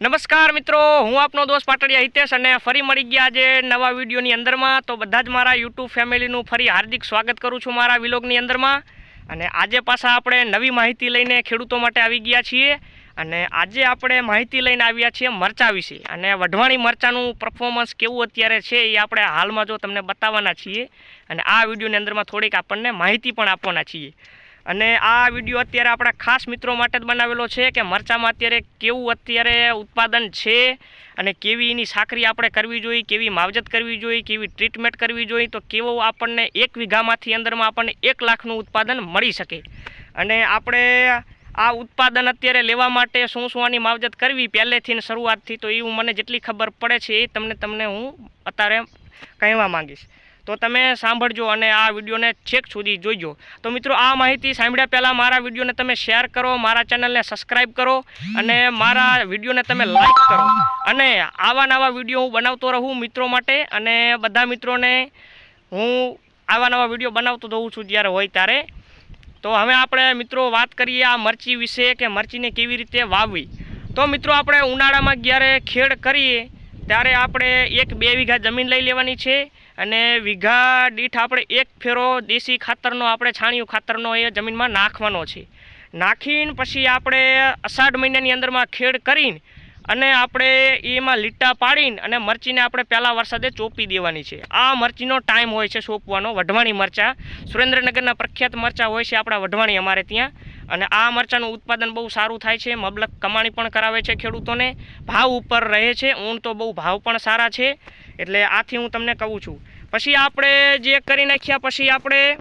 નમસ્કાર મિત્રો, હું આપનો દોસ્ત પાટડિયા હિતેશ અને ફરી મળી ગયા આજે નવા વિડીયોની અંદરમાં. તો બધા જ મારા યુટ્યુબ ફેમિલીનું ફરી હાર્દિક સ્વાગત કરું છું મારા વિલોગની અંદરમાં. અને આજે પાછા આપણે નવી માહિતી લઈને ખેડૂતો માટે આવી ગયા છીએ. અને આજે આપણે માહિતી લઈને આવ્યા છીએ મરચા વિશે. અને વઢવાણી મરચાનું પરફોર્મન્સ કેવું અત્યારે છે એ આપણે હાલમાં જો તમને બતાવવાના છીએ. અને આ વિડીયોની અંદરમાં થોડીક આપણને માહિતી પણ આપવાના છીએ. અને આ વીડિયો અત્યારે આપણા ખાસ મિત્રો માટે જ બનાવેલો છે કે મરચામાં અત્યારે કેવું અત્યારે ઉત્પાદન છે અને કેવી એની સાકરી આપણે કરવી જોઈએ, કેવી માવજત કરવી જોઈએ, કેવી ટ્રીટમેન્ટ કરવી જોઈએ, તો કેવો આપણને એક વીઘામાંથી અંદરમાં આપણને એક લાખનું ઉત્પાદન મળી શકે. અને આપણે આ ઉત્પાદન અત્યારે લેવા માટે શું શું આની માવજત કરવી પહેલેથી શરૂઆતથી, તો એવું મને જેટલી ખબર પડે છે એ તમને તમને હું અત્યારે કહેવા માંગીશ. તો તમે સાંભળજો અને આ વિડીયોને છેક સુધી જોઈજો. તો મિત્રો, આ માહિતી સાંભળ્યા પહેલાં મારા વિડીયોને તમે શેર કરો, મારા ચેનલને સબસ્ક્રાઈબ કરો અને મારા વિડીયોને તમે લાઈક કરો. અને આવા નવા વીડિયો હું બનાવતો રહું મિત્રો માટે અને બધા મિત્રોને હું આવા નવા વીડિયો બનાવતો રહું છું જ્યારે હોય ત્યારે. તો હવે આપણે મિત્રો વાત કરીએ આ મરચી વિશે કે મરચીને કેવી રીતે વાવવી. તો મિત્રો, આપણે ઉનાળામાં જ્યારે ખેડ કરીએ ત્યારે આપણે એક બે વીઘા જમીન લઈ લેવાની છે. અને વીઘા દીઠ આપણે એક ફેરો દેશી ખાતરનો, આપણે છાણિયું ખાતરનો એ જમીનમાં નાખવાનો છે. નાખીને પછી આપણે અષાઢ મહિનાની અંદરમાં ખેડ કરીને અને આપણે એમાં લીટા પાડીને અને મરચીને આપણે પહેલાં વરસાદે ચોપી દેવાની છે. આ મરચીનો ટાઈમ હોય છે સોંપવાનો, વઢવાણી મરચાં. સુરેન્દ્રનગરના પ્રખ્યાત મરચાં હોય છે આપણા વઢવાણી અમારે ત્યાં. અને આ મરચાંનું ઉત્પાદન બહુ સારું થાય છે મબલક કમાણી પણ કરાવે છે ખેડૂતોને, ભાવ ઉપર રહે છે, ઊન તો બહુ ભાવ પણ સારા છે, એટલે આથી હું તમને કહું છું. પછી આપણે જે કરી નાખ્યા, પછી આપણે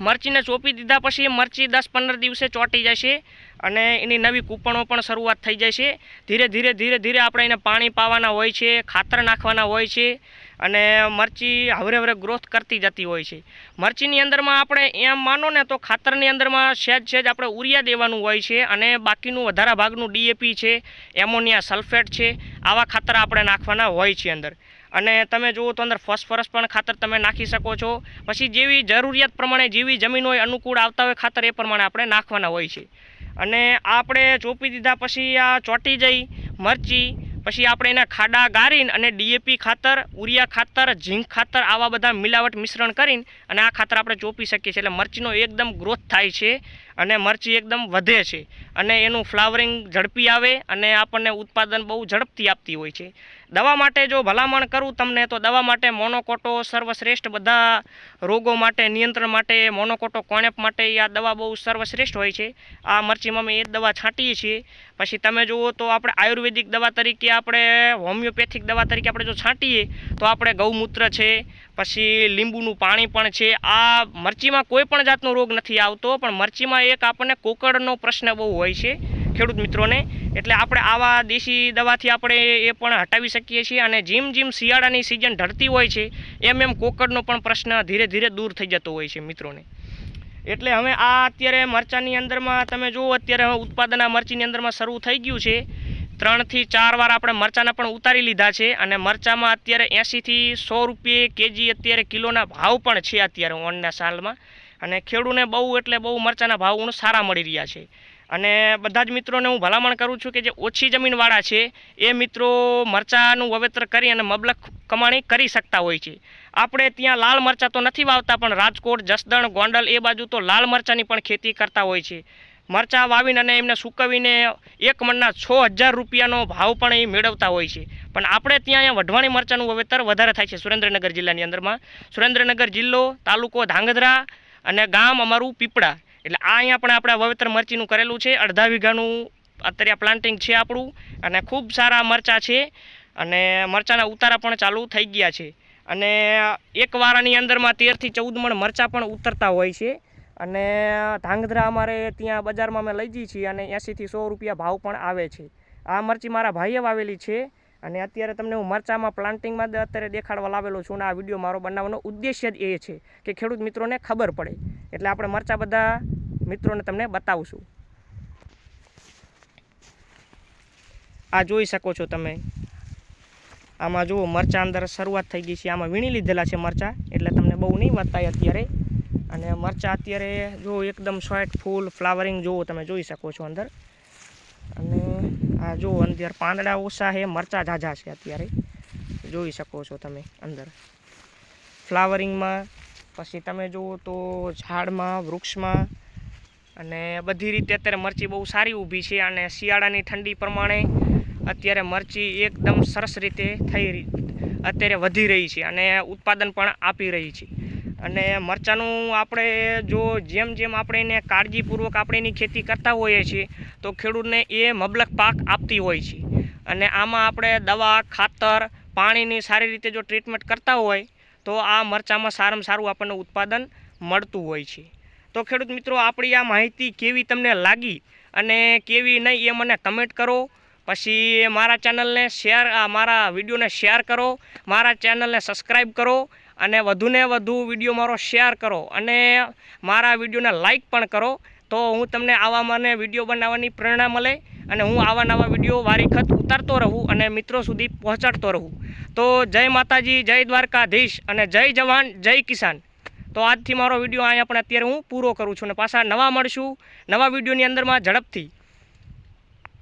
મરચીને ચોપી દીધા પછી મરચી દસ પંદર દિવસે ચોંટી જશે અને એની નવી કૂપણો પણ શરૂઆત થઈ જાય છે ધીરે ધીરે ધીરે ધીરે આપણે એને પાણી પાવાના હોય છે, ખાતર નાખવાના હોય છે અને મરચી હવરે હવરે ગ્રોથ કરતી જતી હોય છે. મરચીની અંદરમાં આપણે એમ માનો ને તો ખાતરની અંદરમાં સહેજ સહેજ આપણે ઉરિયા દેવાનું હોય છે અને બાકીનું વધારા ભાગનું ડીએપી છે, એમોનિયા સલ્ફેટ છે, આવા ખાતર આપણે નાખવાના હોય છે અંદર. અને તમે જુઓ તો અંદર ફોસ્ફરસ પણ ખાતર તમે નાખી શકો છો. પછી જેવી જરૂરિયાત પ્રમાણે જેવી જમીન હોય, અનુકૂળ આવતા હોય ખાતર એ પ્રમાણે આપણે નાખવાના હોય છે. અને આપણે ચોપી દીધા પછી આ ચોંટી જઈ મરચી, પછી આપણે એના ખાડા ગારીને અને ડીએપી ખાતર ઉરિયા ખાતર, ઝીંક ખાતર આવા બધા મિલાવટ મિશ્રણ કરીને અને આ ખાતર આપણે ચોપી શકીએ છીએ. એટલે મરચીનો એકદમ ગ્રોથ થાય છે. અને મરચી એકદમ વધે છે. અને એનું ફ્લાવરિંગ ઝડપી આવે અને આપણને ઉત્પાદન બહુ ઝડપથી આપતી હોય છે. દવા માટે જો ભલામણ કરું તમને તો દવા માટે મોનોકોટો સર્વશ્રેષ્ઠ બધા રોગો માટે, નિયંત્રણ માટે, મોનોકોટો કોણેપ માટે આ દવા બહુ સર્વશ્રેષ્ઠ હોય છે. આ મરચીમાં અમે એ દવા છાંટીએ છીએ. પછી તમે જુઓ તો આપણે આયુર્વેદિક દવા તરીકે આપણે, હોમિયોપેથિક દવા તરીકે આપણે જો છાંટીએ તો આપણે ગૌમૂત્ર છે પછી લીંબુનું પાણી પણ છે. આ મરચીમાં કોઈ પણ જાતનો રોગ નથી આવતો, પણ મરચીમાં એક આપણને કોકડનો પ્રશ્ન બહુ હોય છે, ખેડૂત મિત્રોને. એટલે આપણે આવા દેશી દવાથી આપણે એ પણ હટાવી શકીએ છીએ અને જેમ જેમ શિયાળાની સિઝન ઢળતી હોય છે, એમ એમ કોકડનો પણ પ્રશ્ન ધીરે ધીરે દૂર થઈ જતો હોય છે મિત્રોને. એટલે હવે આ અત્યારે મરચાંની અંદરમાં તમે જુઓ, અત્યારે ઉત્પાદન આ મરચીની અંદરમાં શરૂ થઈ ગયું છે. ત્રણથી ચાર વાર આપણે મરચાંના પણ ઉતારી લીધા છે અને મરચાંમાં અત્યારે એંશીથી સો રૂપિયે કેજી અત્યારે કિલોના ભાવ પણ છે અત્યારે ઓનના સાલમાં. અને ખેડૂને બહુ એટલે બહુ મરચાંના ભાવ સારા મળી રહ્યા છે. અને બધા જ મિત્રોને હું ભલામણ કરું છું કે જે ઓછી જમીનવાળા છે, એ મિત્રો મરચાંનું વાવેતર કરી અને મબલક કમાણી કરી શકતા હોય છે. આપણે ત્યાં લાલ મરચાં તો નથી વાવતા, પણ રાજકોટ, જસદણ, ગોંડલ એ બાજુ તો લાલ મરચાંની પણ ખેતી કરતા હોય છે. મરચાં વાવીને અને એમને સૂકવીને એક મણના છ હજાર રૂપિયાનો ભાવ પણ એ મેળવતા હોય છે. પણ આપણે ત્યાં અહીંયા વઢવાણી મરચાંનું વાવેતર વધારે થાય છે સુરેન્દ્રનગર જિલ્લાની અંદરમાં. સુરેન્દ્રનગર જિલ્લો, તાલુકો ધાંગધ્રા અને ગામ અમારું પીપળા. એટલે આ અહીંયા પણ આપણે વાવેતર મરચીનું કરેલું છે. અડધા વીઘાનું અત્યારે આ પ્લાન્ટિંગ છે આપણું. અને ખૂબ સારા મરચાં છે. અને મરચાંના ઉતારા પણ ચાલુ થઈ ગયા છે. અને એક વારાની અંદરમાં તેરથી ચૌદ મણ મરચાં પણ ઉતરતા હોય છે. અને ધાંગધ્રા અમારે ત્યાં બજારમાં અમે લઈ જઈએ છીએ અને એંસીથી સો રૂપિયા ભાવ પણ આવે છે. આ મરચી મારા ભાઈએ વાવેલી છે અને અત્યારે તમને હું મરચામાં પ્લાન્ટિંગમાં અત્યારે દેખાડવા લાવેલો છું અને આ વીડિયો મારો બનાવવાનો ઉદ્દેશ્ય જ એ છે કે ખેડૂત મિત્રોને ખબર પડે. એટલે આપણે મરચાં બધા મિત્રોને તમને બતાવશું. આ જોઈ શકો છો તમે. આમાં જુઓ મરચાં અંદર શરૂઆત થઈ ગઈ છે. આમાં વીણી લીધેલા છે મરચાં. એટલે તમને બહુ નહીં બતાય અત્યારે અને મરચાં અત્યારે જો એકદમ સોફ્ટ ફૂલ ફ્લાવરિંગ જુઓ તમે જોઈ શકો છો અંદર. અને આ જો અંદર પાંદડા ઓછા છે, મરચા ઝાઝા છે અત્યારે. જોઈ શકો છો તમે અંદર. ફ્લાવરિંગમાં પછી તમે જુઓ તો ઝાડમાં, વૃક્ષમાં અને બધી રીતે અત્યારે મરચી બહુ સારી ઊભી છે અને શિયાળાની ઠંડી પ્રમાણે અત્યારે મરચી એકદમ સરસ રીતે થઈ રહી, અત્યારે વધી રહી છે અને ઉત્પાદન પણ આપી રહી છે. અને મરચાંનું આપણે જો જેમ જેમ આપણે એને કાળજીપૂર્વક આપણે એની ખેતી કરતા હોઈએ છીએ, તો ખેડૂતને એ મબલક પાક આપતી હોય છે. અને આમાં આપણે દવા, ખાતર, પાણીની સારી રીતે જો ટ્રીટમેન્ટ કરતા હોય, તો આ મરચાંમાં સારામાં સારું આપણને ઉત્પાદન મળતું હોય છે. તો ખેડૂત મિત્રો, આપણી આ માહિતી કેવી તમને લાગી અને કેવી નહીં એ મને કમેન્ટ કરો. પછી મારા ચેનલને શેર મારા વિડીયોને શેર કરો. મારા ચેનલને સબસ્ક્રાઈબ કરો. અને વધુને વધુ વીડિયો મારો શેર કરો અને મારા વિડીયોને લાઈક પણ કરો. તો હું તમને આવા મને વીડિયો બનાવવાની પ્રેરણા મળે અને હું આવા નવા વીડિયો વારીખત ઉતારતો રહું અને મિત્રો સુધી પહોંચાડતો રહું. તો જય માતાજી, જય દ્વારકાધીશ અને જય જવાન, જય કિસાન. તો આજથી મારો વીડિયો અહીંયા પણ અત્યારે હું પૂરો કરું છું અને પાછા નવા મળશું. નવા વિડીયોની અંદરમાં ઝડપથી.